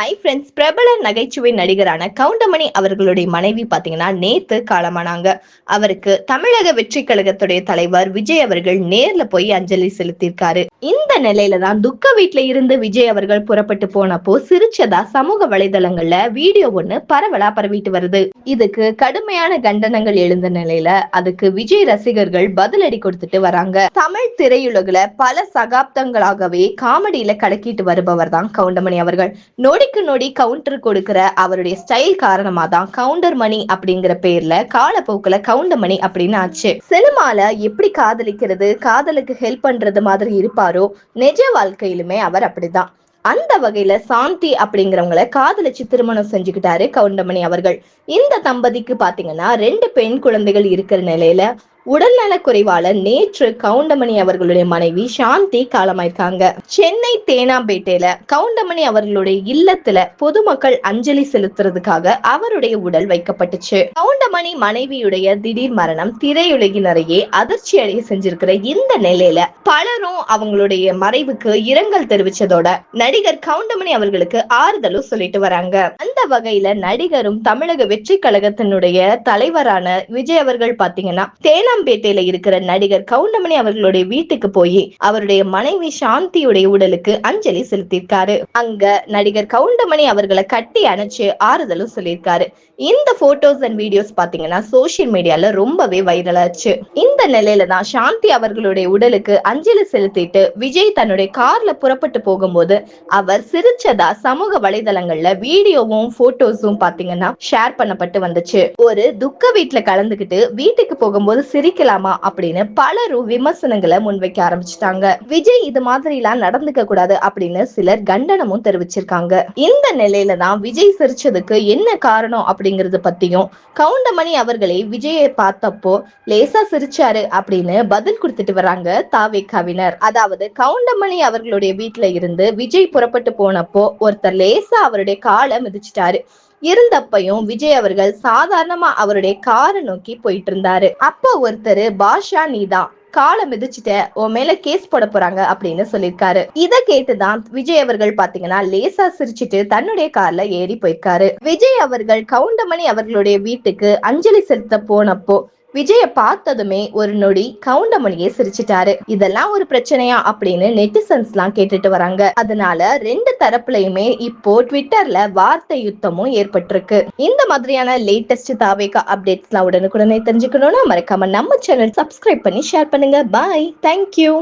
Hi friends பிரபல நகைச்சுவை நடிகரான கவுண்டமணி அவர்களுடைய மனைவி பாத்தீங்கன்னா நேத்து காலமானாங்க. அவருக்கு தமிழக வெற்றி கழகத்துடைய தலைவர் விஜய் அவர்கள் நேர்ல போய் அஞ்சலி செலுத்தியிருக்காரு. இந்த நிலையில தான் துக்க வீட்டுல இருந்து விஜய் அவர்கள் புறப்பட்டு போனப்போ சிரிச்சதா சமூக வலைதளங்கள்ல வீடியோ ஒண்ணு பரவலா பரவிட்டு வருது. இதுக்கு கடுமையான கண்டனங்கள் எழுந்த நிலையில அதுக்கு விஜய் ரசிகர்கள் பதிலடி கொடுத்துட்டு வராங்க. தமிழ் திரையுலகுல பல சகாப்தங்களாகவே காமெடியில கலக்கிட்டு வருபவர் தான் கவுண்டமணி அவர்கள். நொடிக்கு நொடி கவுண்டர் கொடுக்கிற அவருடைய ஸ்டைல் காரணமா தான் கவுண்டர் மணி அப்படிங்கிற பேர்ல காலப்போக்குல கவுண்டர் மணி அப்படின்னு ஆச்சு. சினிமால எப்படி காதலிக்கிறது காதலுக்கு ஹெல்ப் பண்றது மாதிரி இருப்பாரோ நிஜ வாழ்க்கையிலுமே அவர் அப்படிதான். அந்த வகையில சாந்தி அப்படிங்கிறவங்கள காதலிச்சு திருமணம் செஞ்சுக்கிட்டாரு கவுண்டமணி அவர்கள். இந்த தம்பதிக்கு பாத்தீங்கன்னா ரெண்டு பெண் குழந்தைகள் இருக்கிற நிலையில உடல்நல குறைவால நேற்று கவுண்டமணி அவர்களுடைய மனைவி சாந்தி காலமாயிருக்காங்க. சென்னை தேனாம்பேட்டையில கவுண்டமணி அவர்களுடைய இல்லத்துல பொதுமக்கள் அஞ்சலி செலுத்துறதுக்காக அவருடைய உடல் வைக்கப்பட்டுச்சு. கவுண்டமணி மனைவியுடைய திடீர் மரணம் திரையுலகினரையே அதிர்ச்சி அடைய செஞ்சிருக்கிற இந்த நிலையில பலரும் அவங்களுடைய மறைவுக்கு இரங்கல் தெரிவிச்சதோட நடிகர் கவுண்டமணி அவர்களுக்கு ஆறுதலும் சொல்லிட்டு வராங்க. அந்த வகையில நடிகரும் தமிழக வெற்றி கழகத்தினுடைய தலைவரான விஜய் அவர்கள் பாத்தீங்கன்னா தேனா தேனாம்பேட்டையில இருக்கிற நடிகர் கவுண்டமணி அவர்களுடைய வீட்டுக்கு போய் அவருடைய மனைவி சாந்தியுடைய உடலுக்கு அஞ்சலி செலுத்தியிருக்காரு. அங்க நடிகர் கவுண்டமணி அவர்களை கட்டி அணைச்சு ஆறுதலும் சொல்லியிருக்காரு. இந்த போட்டோஸ் அண்ட் வீடியோஸ் பாத்தீங்கன்னா சோசியல் மீடியால ரொம்பவே வைரல் ஆச்சு. இந்த நிலையில தான் சாந்தி அவர்களுடைய உடலுக்கு அஞ்சலி செலுத்திட்டு விஜய் தன்னுடைய கார்ல புறப்பட்டு போகும்போது அவர் சிரிச்சதா சமூக வலைதளங்கள்ல வீடியோவும் போட்டோஸும் பாத்தீங்கன்னா ஷேர் பண்ணப்பட்டு வந்துச்சு. ஒரு துக்க வீட்டுல கலந்துகிட்டு வீட்டுக்கு போகும்போது சிரிக்கலாமா அப்படின்னு பலரும் விமர்சனங்களை முன்வைக்க ஆரம்பிச்சிட்டாங்க. விஜய் இது மாதிரி எல்லாம் நடந்துக்க கூடாது அப்படின்னு சிலர் கண்டனமும் தெரிவிச்சிருக்காங்க. இந்த நிலையில தான் விஜய் சிரிச்சதுக்கு என்ன காரணம் அப்படிங்கறது பத்தியும் கவுண்டமணி அவர்களே விஜயை பார்த்தப்போ லேசா சிரிச்சாரு அப்படின்னு பதில் கொடுத்துட்டு வராங்க தாவே கவினர் அதாவது கவுண்டமணி அவர்களுடைய வீட்டுல இருந்து விஜய் புறப்பட்டு போனப்போ ஒருத்தர் லேசா அவருடைய காலை மிதிச்சிட்டாரு. இருந்தப்பையும் விஜய் அவர்கள் சாதாரணமா அவருடைய காரை நோக்கி போயிட்டு இருந்தாரு அப்ப ஒருத்தர் பாஷா நீதான் காலை மிதிச்சுட்ட உன் மேல கேஸ் போட போறாங்க அப்படின்னு சொல்லியிருக்காரு. இத கேட்டுதான் விஜய் அவர்கள் பாத்தீங்கன்னா லேசா சிரிச்சிட்டு தன்னுடைய கார்ல ஏறி போயிருக்காரு. விஜய் அவர்கள் கவுண்டமணி அவர்களுடைய வீட்டுக்கு அஞ்சலி செலுத்த போனப்போ விஜய பார்த்ததுமே ஒரு நொடி கவுண்டமணியே சிரிச்சிட்டாரு. இதெல்லாம் ஒரு பிரச்சனையா? அப்படின்னு நெட்டிசன்ஸ் எல்லாம் கேட்டுட்டு வராங்க. அதனால ரெண்டு தரப்புலயுமே இப்போ ட்விட்டர்ல வார்த்தை யுத்தமும் ஏற்பட்டிருக்கு. இந்த மாதிரியான லேட்டஸ்ட் தாவேகா அப்டேட்ஸ் எல்லாம் உடனுக்குடனே தெரிஞ்சுக்கணும்னா மறக்காம நம்ம சேனல் சப்ஸ்கிரைப் பண்ணி ஷேர் பண்ணுங்க. Bye thank you